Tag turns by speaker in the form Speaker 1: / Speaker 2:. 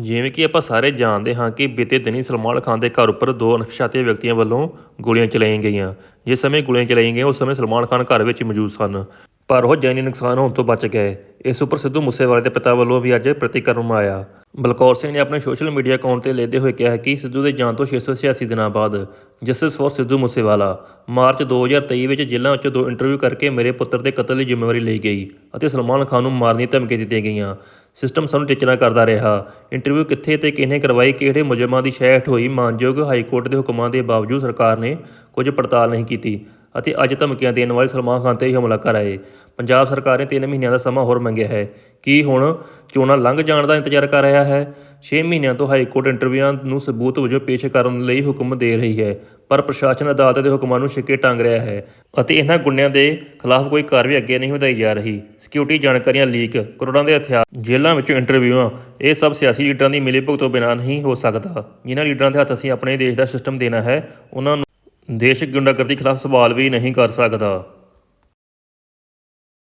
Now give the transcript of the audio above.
Speaker 1: ਜਿਵੇਂ ਕਿ ਆਪਾਂ ਸਾਰੇ ਜਾਣਦੇ ਹਾਂ ਕਿ ਬੀਤੇ ਦਿਨੀ ਸਲਮਾਨ ਖਾਨ ਦੇ ਘਰ ਉੱਪਰ ਦੋ ਅਣਪਛਾਤੇ ਵਿਅਕਤੀਆਂ ਵੱਲੋਂ ਗੋਲੀਆਂ ਚਲਾਈਆਂ ਗਈਆਂ। ਜਿਸ ਸਮੇਂ ਗੋਲੀਆਂ ਚਲਾਈਆਂ ਗਈਆਂ, ਉਸ ਸਮੇਂ ਸਲਮਾਨ ਖਾਨ ਘਰ ਵਿੱਚ ਮੌਜੂਦ ਸਨ। ਪਰ ਉਹ ਜਾਨੀ ਨੁਕਸਾਨ ਹੋਣ ਤੋਂ ਬਚ ਗਏ। ਇਸ ਉੱਪਰ ਸਿੱਧੂ ਮੂਸੇਵਾਲੇ ਦੇ ਪਿਤਾ ਵੱਲੋਂ ਵੀ ਅੱਜ ਪ੍ਰਤੀਕਰਮ ਆਇਆ ਬਲਕੌਰ ਸਿੰਘ ਨੇ ਆਪਣੇ ਸੋਸ਼ਲ ਮੀਡੀਆ ਅਕਾਊਂਟ ਤੇ ਲੈਦੇ ਹੋਏ ਕਿਹਾ ਕਿ ਸਿੱਧੂ ਦੇ ਜਾਣ ਤੋਂ 686 ਦਿਨਾਂ ਬਾਅਦ justice for Sidhu Moosewala March 2023 ਵਿੱਚ ਜੇਲ੍ਹਾਂ ਵਿੱਚੋਂ ਦੋ ਇੰਟਰਵਿਊ ਕਰਕੇ ਮੇਰੇ ਪੁੱਤਰ ਦੇ ਕਤਲ ਦੀ ਜ਼ਿੰਮੇਵਾਰੀ ਲਈ ਗਈ ਅਤੇ ਸਲਮਾਨ ਖਾਨ ਨੂੰ ਮਾਰਨ ਦੀ ਧਮਕੀ ਦਿੱਤੀਆਂ ਗਈਆਂ। ਸਿਸਟਮ ਸਾਨੂੰ ਟਿਚਣਾ ਕਰਦਾ ਰਿਹਾ। ਇੰਟਰਵਿਊ ਕਿੱਥੇ ਤੇ ਕਿਹਨੇ ਕਰਵਾਈ, ਕਿਹੜੇ ਮੁਜਰਮਾਂ ਦੀ ਸ਼ਹਿ ਹੋਈ ਮਾਨਯੋਗ ਹਾਈ ਕੋਰਟ ਦੇ ਹੁਕਮਾਂ ਦੇ ਬਾਵਜੂਦ ਸਰਕਾਰ ਨੇ ਕੁਝ ਪੜਤਾਲ ਨਹੀਂ ਕੀਤੀ। ਅਤੇ ਅੱਜ ਧਮਕੀਆਂ ਦੇਣ ਵਾਲੇ ਸਲਮਾਨ ਖਾਨ ਤੇ ਹੀ ਹਮਲਾ ਕਰ ਆਏ। ਪੰਜਾਬ ਸਰਕਾਰ ਨੇ 3 ਮਹੀਨਿਆਂ ਦਾ ਸਮਾਂ ਹੋਰ ਮੰਗਿਆ ਹੈ। ਕੀ ਹੁਣ ਚੋਣਾਂ ਲੰਘ ਜਾਣ ਦਾ ਇੰਤਜ਼ਾਰ ਕਰ ਰਿਹਾ ਹੈ? 6 ਮਹੀਨਿਆਂ ਤੋਂ ਹਾਈ ਕੋਰਟ ਇੰਟਰਵਿਊਆਂ ਨੂੰ ਸਬੂਤ ਵਜੋਂ ਪੇਸ਼ ਕਰਨ ਲਈ ਹੁਕਮ ਦੇ ਰਹੀ ਹੈ, ਪਰ ਪ੍ਰਸ਼ਾਸਨ ਅਦਾਲਤ ਦੇ ਹੁਕਮਾਂ ਨੂੰ ਛਿੱਕੇ ਟੰਗ ਰਿਹਾ ਹੈ ਅਤੇ ਇਹਨਾਂ ਗੁੰਡਿਆਂ ਦੇ ਖਿਲਾਫ ਕੋਈ ਕਾਰਵਾਈ ਅੱਗੇ ਨਹੀਂ ਵਧਾਈ ਜਾ ਰਹੀ। ਸਿਕਿਉਰਿਟੀ ਜਾਣਕਾਰੀਆਂ ਲੀਕ, ਕਰੋੜਾਂ ਦੇ ਹਥਿਆਰ, ਜੇਲ੍ਹਾਂ ਵਿੱਚੋਂ ਇੰਟਰਵਿਊਆਂ, ਇਹ ਸਭ ਸਿਆਸੀ ਲੀਡਰਾਂ ਦੀ ਮਿਲੀਭੁਗਤ ਤੋਂ ਬਿਨਾਂ ਨਹੀਂ ਹੋ ਸਕਦਾ। ਜਿਨ੍ਹਾਂ ਲੀਡਰਾਂ ਦੇ ਹੱਥ ਅਸੀਂ ਆਪਣੇ ਦੇਸ਼ ਦਾ ਸਿਸਟਮ ਦੇਣਾ ਹੈ, ਉਹਨਾਂ ਨੂੰ ਦੇਸ਼ ਗੁੰਡਾਗਰਦੀ ਖਿਲਾਫ ਸਵਾਲ ਵੀ ਨਹੀਂ ਕਰ ਸਕਦਾ।